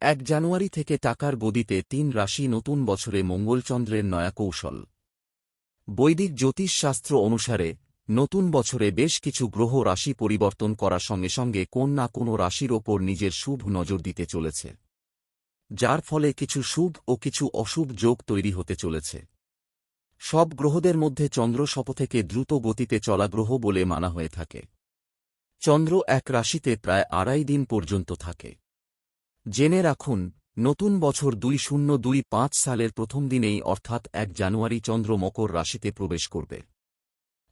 এক জানুয়ারি থেকে টাকার গদিতে তিন রাশি নতুন বছরে মঙ্গলচন্দ্রের নয়া কৌশল। বৈদিক জ্যোতিষশাস্ত্র অনুসারে, নতুন বছরে বেশ কিছু গ্রহ রাশি পরিবর্তন করার সঙ্গে সঙ্গে কোন না কোনো রাশির ওপর নিজের শুভ নজর দিতে চলেছে। যার ফলে কিছু শুভ ও কিছু অশুভ যোগ তৈরি হতে চলেছে। সব গ্রহদের মধ্যে চন্দ্র থেকে দ্রুত গতিতে চলা গ্রহ বলে মানা হয়ে থাকে। চন্দ্র এক রাশিতে প্রায় আড়াই দিন পর্যন্ত থাকে। জেনে রাখুন, নতুন বছর দুই শূন্য দুই পাঁচ সালের প্রথম দিনেই অর্থাৎ এক জানুয়ারি চন্দ্র মকর রাশিতে প্রবেশ করবে।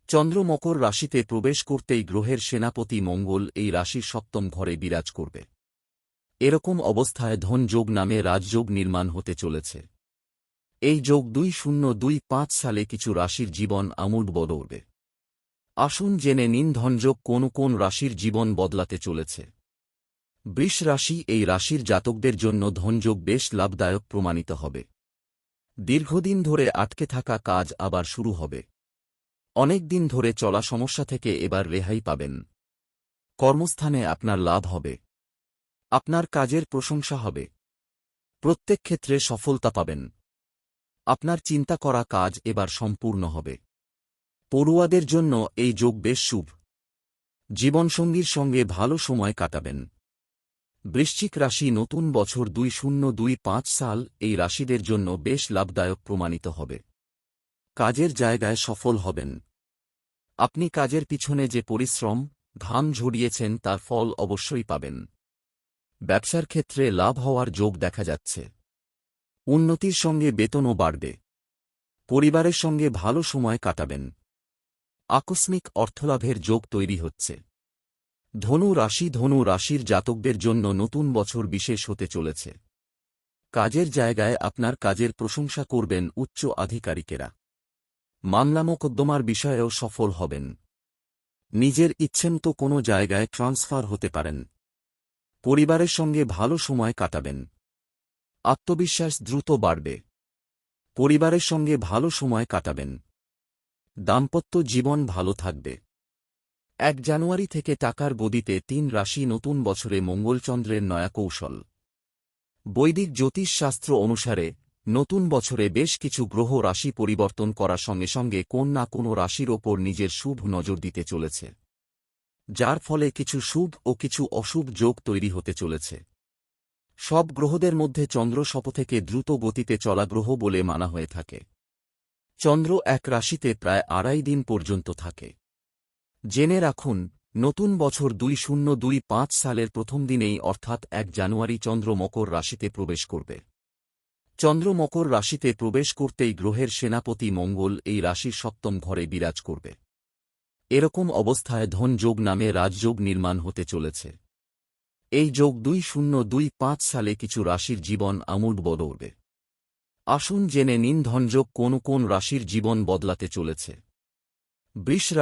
চন্দ্র মকর রাশিতে প্রবেশ করতেই গ্রহের সেনাপতি মঙ্গল এই রাশির সপ্তম ঘরে বিরাজ করবে। এরকম অবস্থায় ধনযোগ নামে রাজযোগ নির্মাণ হতে চলেছে। এই যোগ দুই শূন্য দুই পাঁচ সালে কিছু রাশির জীবন আমূল বদলবে। আসুন জেনে নিন ধনযোগ কোন কোন রাশির জীবন বদলাতে চলেছে। বৃষ রাশি এই রাশির জাতকদের জন্য ধনযোগ বেশ লাভদায়ক প্রমাণিত হবে। দীর্ঘদিন ধরে আটকে থাকা কাজ আবার শুরু হবে। অনেক দিন ধরে চলা সমস্যা থেকে এবার রেহাই পাবেন। কর্মস্থানে আপনার লাভ হবে। আপনার কাজের প্রশংসা হবে। প্রত্যেক ক্ষেত্রে সফলতা পাবেন। আপনার চিন্তা করা কাজ এবার সম্পূর্ণ হবে। পড়ুয়াদের জন্য এই যোগ বেশ শুভ। জীবনসঙ্গীর সঙ্গে ভালো সময় কাটাবেন। বৃশ্চিক রাশি নতুন বছর দুই শূন্য দুই পাঁচ সাল এই রাশিদের জন্য বেশ লাভদায়ক প্রমাণিত হবে। কাজের জায়গায় সফল হবেন। আপনি কাজের পিছনে যে পরিশ্রম, ঘাম ঝরিয়েছেন তার ফল অবশ্যই পাবেন। ব্যবসার ক্ষেত্রে লাভ হওয়ার যোগ দেখা যাচ্ছে। উন্নতির সঙ্গে বেতনও বাড়বে। পরিবারের সঙ্গে ভালো সময় কাটাবেন। আকস্মিক অর্থলাভের যোগ তৈরি হচ্ছে। ধনু রাশি ধনু রাশির জাতকদের জন্য নতুন বছর বিশেষ হতে চলেছে। কাজের জায়গায় আপনার কাজের প্রশংসা করবেন উচ্চ আধিকারিকেরা। মামলা মোকদ্দমার বিষয়েও সফল হবেন। নিজের ইচ্ছেমতো কোনো জায়গায় ট্রান্সফার হতে পারেন। পরিবারের সঙ্গে ভালো সময় কাটাবেন। আত্মবিশ্বাস দ্রুত বাড়বে। পরিবারের সঙ্গে ভালো সময় কাটাবেন। দাম্পত্য জীবন ভালো থাকবে। এক জানুয়ারি থেকে টাকার গদিতে তিন রাশি নতুন বছরে মঙ্গলচন্দ্রের নয়া কৌশল। বৈদিক জ্যোতিষশাস্ত্র অনুসারে, নতুন বছরে বেশ কিছু গ্রহ রাশি পরিবর্তন করার সঙ্গে সঙ্গে কোন না কোনো রাশির ওপর নিজের শুভ নজর দিতে চলেছে। যার ফলে কিছু শুভ ও কিছু অশুভ যোগ তৈরি হতে চলেছে। সব গ্রহদের মধ্যে চন্দ্র থেকে দ্রুত গতিতে চলা গ্রহ বলে মানা হয়ে থাকে। চন্দ্র এক রাশিতে প্রায় আড়াই দিন পর্যন্ত থাকে। জেনে রাখুন, নতুন বছর দুই শূন্য দুই পাঁচ সালের প্রথম দিনেই অর্থাৎ এক জানুয়ারি চন্দ্র মকর রাশিতে প্রবেশ করবে। চন্দ্র মকর রাশিতে প্রবেশ করতেই গ্রহের সেনাপতি মঙ্গল এই রাশির সপ্তম ঘরে বিরাজ করবে। এরকম অবস্থায় ধনযোগ নামে রাজযোগ নির্মাণ হতে চলেছে। এই যোগ দুই শূন্য দুই পাঁচ সালে কিছু রাশির জীবন আমূল বদলবে। আসুন জেনে নিন ধনযোগ কোন কোন রাশির জীবন বদলাতে চলেছে। বৃষ